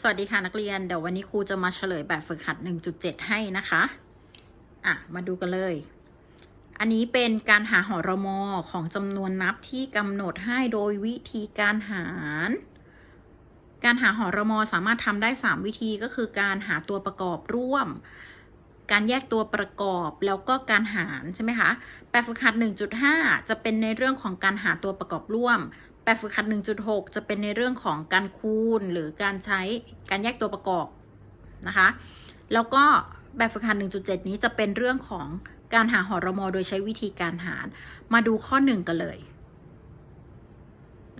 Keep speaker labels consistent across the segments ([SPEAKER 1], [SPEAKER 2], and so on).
[SPEAKER 1] สวัสดีค่ะนักเรียน เดี๋ยววันนี้ครูจะมาเฉลยแบบฝึกหัด 1.7 ให้นะคะ อะ มาดูกันเลย อันนี้เป็นการหาหอรมอของจำนวนนับที่กำหนดให้โดยวิธีการหาร การหาหอรมอสามารถทำได้ 3 วิธีก็คือการหาตัวประกอบร่วม การแยกตัวประกอบแล้วก็การหารใช่ไหมคะ แบบฝึกหัด 1.5 จะเป็นในเรื่องของการหาตัวประกอบร่วม แบบฝึกหัด 1.6 จะเป็นในเรื่องของการคูณหรือการใช้การแยกตัวประกอบนะคะ แล้วก็แบบฝึกหัด 1.7 นี้จะเป็นเรื่องของการหาหอรมอโดยใช้วิธีการหาร มาดูข้อ 1 กันเลย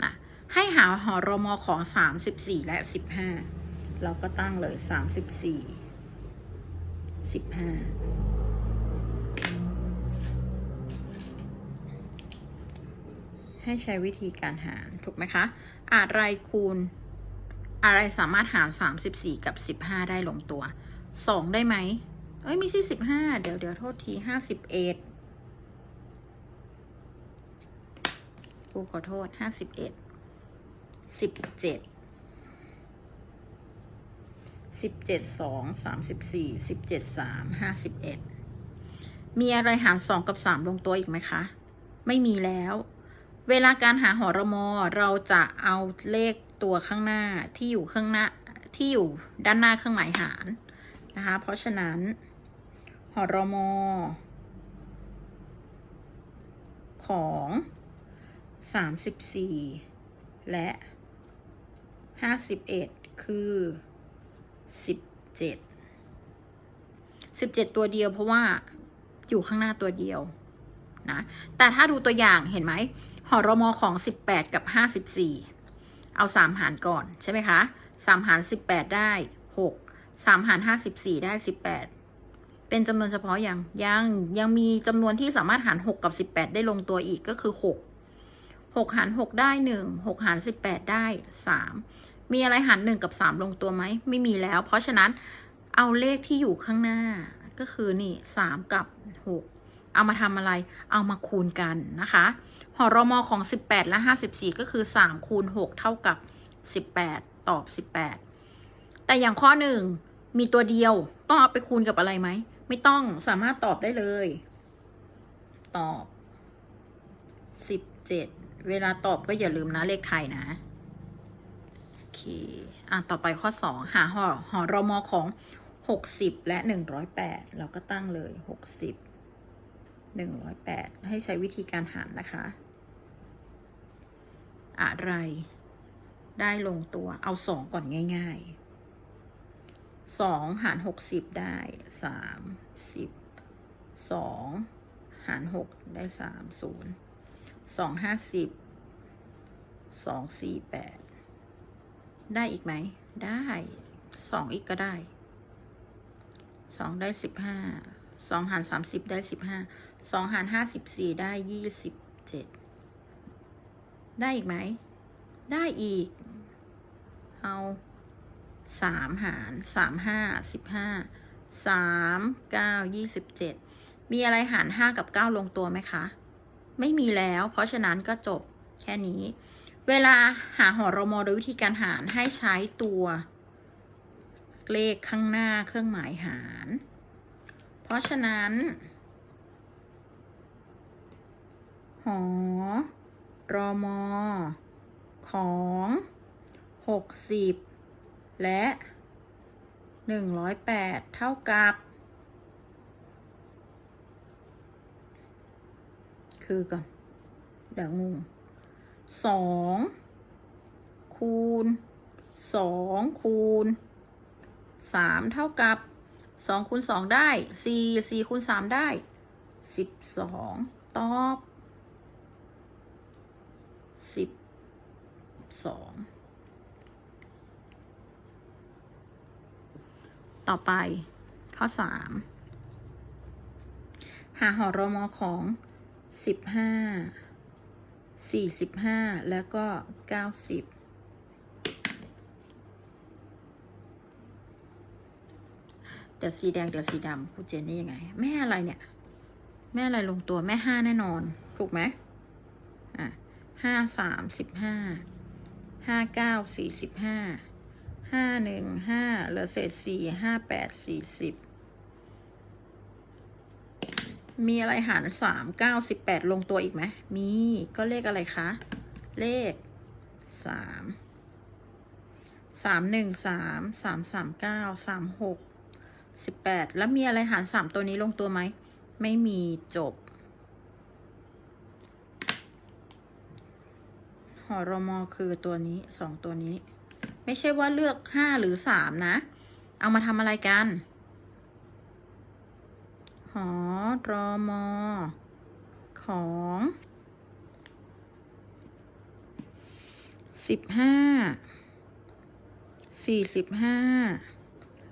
[SPEAKER 1] นะให้หาหอรมอของ 34 และ 15 เราก็ตั้งเลย 34 15 ให้ใช้วิธีการหาร ถูกไหมคะ อะไรคูณ อะไรสามารถหาร 34 กับ 15 ได้ลงตัว 2 ได้ไหม เอ้ย ไม่ใช่ 15 เดี๋ยวเดี๋ยวโทษที 51ครูขอโทษ 51 17 17 2 34 17 3 51 มีอะไรหาร 2 กับ 3 ลงตัวอีกไหมคะ ไม่มีแล้ว เวลาการหาหอรมอเราจะเอาเลขตัวข้างหน้าที่อยู่ข้างหน้าที่อยู่ด้านหน้าเครื่องหมายหารนะคะ เพราะฉะนั้นหอรมอของ34และ51คือ17 17ตัวเดียวเพราะว่าอยู่ข้างหน้าตัวเดียวนะ แต่ถ้าดูตัวอย่างเห็นไหม หอรมอของ 18 กับ 54 เอา 3 หารก่อนใช่ไหมคะ 3 หาร 18 ได้ 6 3 หาร 54 ได้ 18 เป็นจำนวนเฉพาะยังยังยังมีจำนวนที่สามารถหาร 6 กับ 18 ได้ลงตัวอีกก็คือ 6 6 หาร 6 ได้ 1 6 หาร 18 ได้ 3 มีอะไรหาร 1 กับ 3 ลงตัวไหม ไม่มีแล้ว เพราะฉะนั้นเอาเลขที่อยู่ข้างหน้าก็คือนี่ 3 กับ 6 เอามาทำอะไร เอามาคูณกันนะคะ หอรมอของ 18 และ 54 ก็คือ 3 คูณ 6 เท่ากับ 18 ตอบ 18 แต่อย่างข้อหนึ่งมีตัวเดียว ต้องเอาไปคูณกับอะไรไหม ไม่ต้องสามารถตอบได้เลย ตอบ 17 เวลาตอบก็อย่าลืมนะเลขไทยนะ โอเค อะ ต่อไปข้อ 2 หาหอหอรมอของ 60 และ 108 เราก็ตั้งเลย 60 108 ให้ใช้วิธีการหารนะคะ อะไร ได้ลงตัวเอา2ก่อนง่ายๆ2หาร60ได้30 2หาร6ได้3 0 2 50 2 4 8ได้อีกไหม ได้2อีกก็ได้2ได้15 2หาร30ได้15 2หาร54ได้27 ได้อีกไหม ได้อีก เอา3หาร3 5 15 3 9 27มีอะไรหาร5กับ9ลงตัวไหมคะ ไม่มีแล้ว เพราะฉะนั้นก็จบแค่นี้ เวลาหาหอรมอโดยวิธีการหารให้ใช้ตัวเลขข้างหน้าเครื่องหมายหาร เพราะฉะนั้น หอ รอมอของ 60 และ 108 เท่ากับ คือก่อน เดี๋ยวงงสองคูณสองคูณสามเท่ากับสองคูณสองได้สี่สี่คูณสามได้สิบสองตอบสิบ สองต่อไป ข้อสามหาหอรมอของสิบห้าสี่สิบห้าแล้วก็เก้าสิบเดี๋ยวสีแดงเดี๋ยวสีดำครูเจนนี่ยังไง แม่อะไรเนี่ย แม่อะไรลงตัวแม่ห้าแน่นอน ถูกไหมอะห้าสามสิบห้า ห้าเก้าสี่สิบห้าห้าหนึ่งห้าเหลือเศษสี่ห้าแปดสี่สิบมีอะไรหารสามเก้าสิบแปดลงตัวอีกไหมมีก็เลขอะไรคะ เลขสามสามหนึ่งสามสามสามเก้าสามหกสิบแปดแล้วมีอะไรหารสามตัวนี้ลงตัวไหม ไม่มีจบ ห อรมอคือตัวนี้สองตัวนี้ ไม่ใช่ว่าเลือกห้าหรือสามนะ เอามาทำอะไรกันหอรอมอของสิบห้าสี่สิบห้า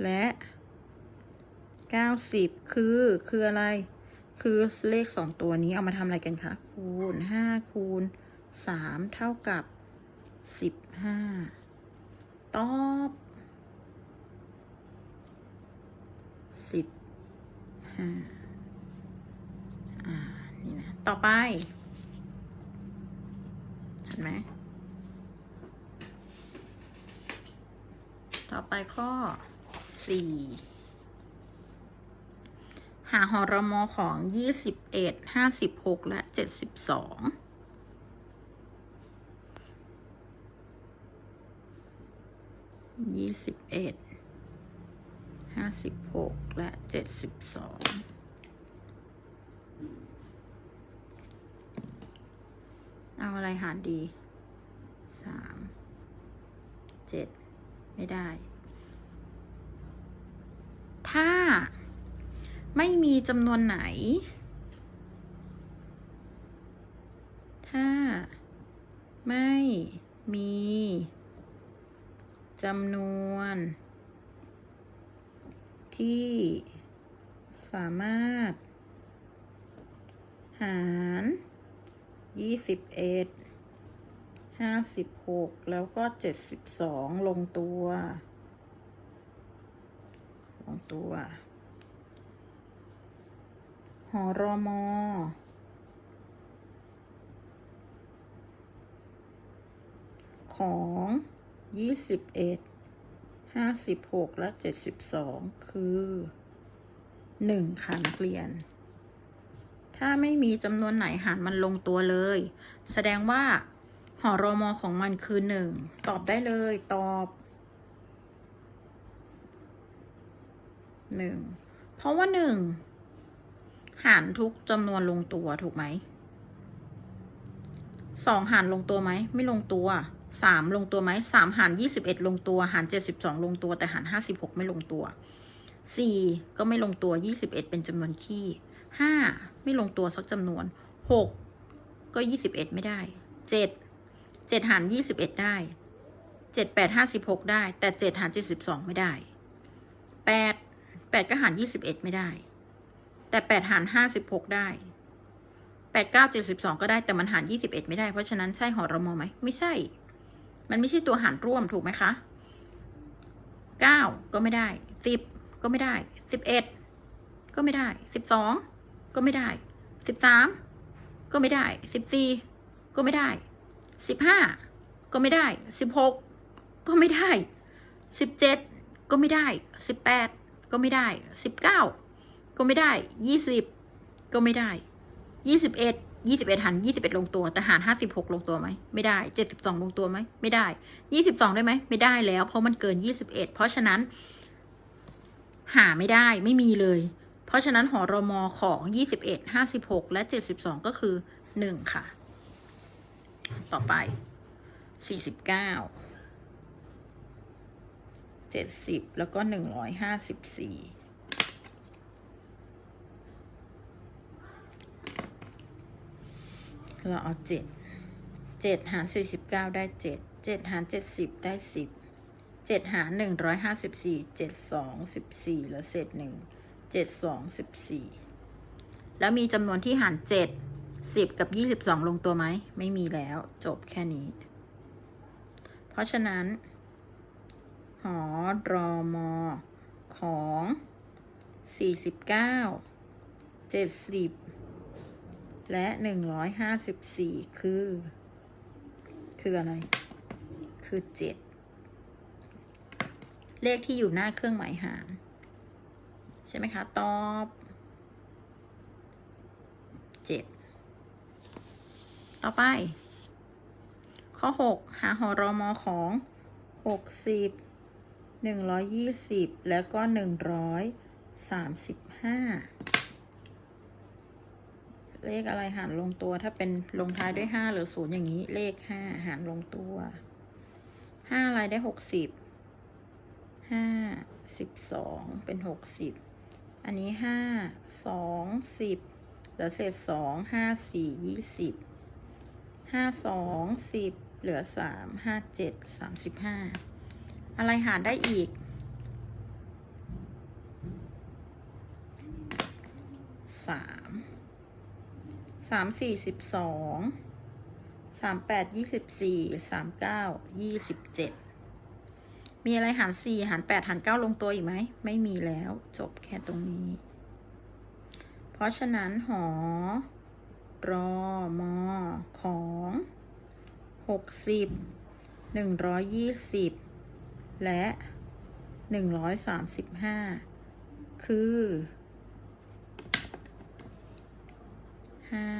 [SPEAKER 1] และเก้าสิบคือคืออะไร คือเลขสองตัวนี้เอามาทำอะไรกันคะคูณห้าคูณ สามเท่ากับสิบห้าตอบสิบห้าอ่า นี่นะ ต่อไป เห็นไหม ต่อไปข้อสี่หาหอรมอของยี่สิบเอ็ดห้าสิบหกและเจ็ดสิบสอง ยี่สิบเอ็ดห้าสิบหกและเจ็ดสิบสองเอาอะไรหารดีสามเจ็ดไม่ได้ ถ้าไม่มีจำนวนไหน ถ้าไม่มี จำนวน ที่สามารถ หารยี่สิบเอ็ดห้าสิบหกแล้วก็เจ็ดสิบสองลงตัว ลงตัว หอรอมอของ ยี่สิบเอ็ดห้าสิบหกและเจ็ดสิบสองคือหนึ่งค่ะนักเรียน ถ้าไม่มีจำนวนไหนหารมันลงตัวเลย แสดงว่าหอรอมอของมันคือหนึ่งตอบได้เลยตอบหนึ่งเพราะว่าหนึ่งหารทุกจำนวนลงตัวถูกไหมสองหารลงตัวไหม ไม่ลงตัว สามลงตัวไหมสามหารยี่สิบเอ็ดลงตัว หารเจ็ดสิบสองลงตัว แต่หารห้าสิบหกไม่ลงตัวสี่ก็ไม่ลงตัวยี่สิบเอ็ดเป็นจำนวนคี่ห้าไม่ลงตัวสักจำนวนหกก็ยี่สิบเอ็ดไม่ได้เจ็ดเจ็ดหารยี่สิบเอ็ดได้เจ็ดแปดห้าสิบหกได้ แต่เจ็ดหารเจ็ดสิบสองไม่ได้แปดแปดก็หารยี่สิบเอ็ดไม่ได้ แต่แปดหารห้าสิบหกได้แปดเก้าเจ็ดสิบสองก็ได้แต่มันหารยี่สิบเอ็ดไม่ได้ เพราะฉะนั้นใช่หอรมอไหมไม่ใช่ มันไม่ใช่ตัวหารร่วมถูกไหมคะเก้าก็ไม่ได้สิบก็ไม่ได้สิบเอ็ดก็ไม่ได้สิบสองก็ไม่ได้สิบสามก็ไม่ได้สิบสี่ก็ไม่ได้สิบห้าก็ไม่ได้สิบหกก็ไม่ได้สิบเจ็ดก็ไม่ได้สิบแปดก็ไม่ได้สิบเก้าก็ไม่ได้ยี่สิบก็ไม่ได้ยี่สิบเอ็ด ยี่สิบเอ็ดหันยี่สิบเอ็ดลงตัว แต่หารห้าสิบหกลงตัวไหมไม่ได้เจ็ดสิบสองลงตัวไหมไม่ได้ยี่สิบสองได้ไหมไม่ได้แล้ว เพราะมันเกินยี่สิบเอ็ดเพราะฉะนั้น หาไม่ได้ไม่มีเลย เพราะฉะนั้นหอรมอของยี่สิบเอ็ดห้าสิบหกและเจ็ดสิบสองก็คือหนึ่งค่ะ ต่อไปสี่สิบเก้าเจ็ดสิบแล้วก็หนึ่งร้อยห้าสิบสี่ เราเอาเจ็ดเจ็ดหารสี่สิบเก้าได้เจ็ดเจ็ดหารเจ็ดสิบได้สิบเจ็ดหารหนึ่งร้อยห้าสิบสี่เจ็ดสองสิบสี่แล้วเศษหนึ่งเจ็ดสองสิบสี่แล้วมีจำนวนที่หารเจ็ดสิบกับยี่สิบสองลงตัวไหม ไม่มีแล้วจบแค่นี้ เพราะฉะนั้นหอรอมอของสี่สิบเก้าเจ็ดสิบ และหนึ่งร้อยห้าสิบสี่คือ คืออะไร คือเจ็ดเลขที่อยู่หน้าเครื่องหมายหาร ใช่ไหมคะ ตอบเจ็ดต่อไป ข้อหกหาหอรอมอของหกสิบหนึ่งร้อยยี่สิบแล้วก็หนึ่งร้อยสามสิบห้า เลขอะไรหารลงตัว ถ้าเป็นลงท้ายด้วยห้าหรือศูนย์อย่างนี้ เลขห้าหารลงตัวห้าอะไรได้หกสิบห้าสิบสองเป็นหกสิบอันนี้ห้าสองสิบเหลือเศษสองห้าสี่ยี่สิบห้าสองสิบเหลือสามห้าเจ็ดสามสิบห้าอะไรหารได้อีกสามามสี่สิบสองสามแปดยี่สิบสี่สามเก้ายี่สิบเจ็ดมีอะไรหารสี่หารแปดหารเก้าลงตัวอีกไหม ไม่มีแล้วจบแค่ตรงนี้ เพราะฉะนั้นหอ รอ มอ ของหกสิบหนึ่งร้อยยี่สิบและหนึ่งร้อยสามสิบห้าคือ ห้า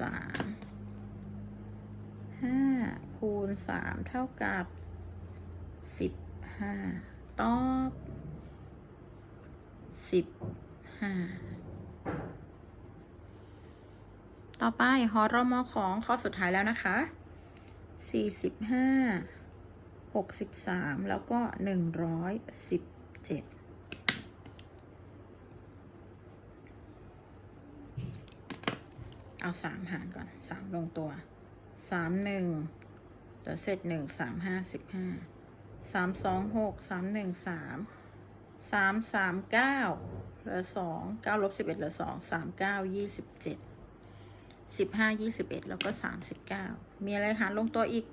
[SPEAKER 1] สามห้าคูณสามเท่ากับสิบห้าตอบสิบห้าต่อไปหอรมอของข้อสุดท้ายแล้วนะคะสี่สิบห้าหกสิบสามแล้วก็หนึ่งร้อยสิบเจ็ด เอาสามหารก่อนสามลงตัวสามหนึ่งเหลือเศษหนึ่งสามห้าสิบห้าสามสองหกสามหนึ่งสามสามสามเก้าเหลือสองเก้าลบสิบเอ็ดเหลือสองสามเก้ายี่สิบเจ็ดสิบห้ายี่สิบเอ็ดแล้วก็สามสิบเก้ามีอะไรหารลงตัวอีก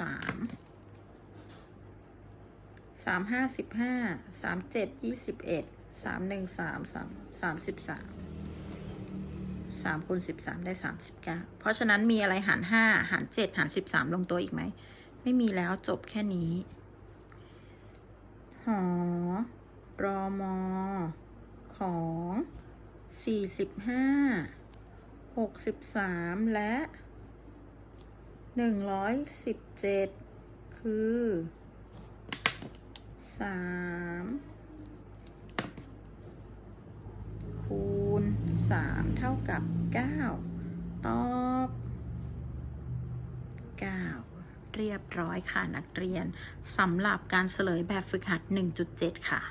[SPEAKER 1] สามสามห้าสิบห้าสามเจ็ดยี่สิบเอ็ด สามหนึ่งสามสามสามสิบสามสามคูณสิบสามได้สามสิบเก้าเพราะฉะนั้นมีอะไรหารห้าหารเจ็ดหารสิบสามลงตัวอีกไหม ไม่มีแล้วจบแค่นี้ หอ รอมอ ของสี่สิบห้าหกสิบสามและหนึ่งร้อยสิบเจ็ดคือสาม 3 เท่ากับ 9 ตอบ 9 เรียบร้อยค่ะนักเรียนสำหรับการเฉลยแบบฝึกหัด 1.7 ค่ะ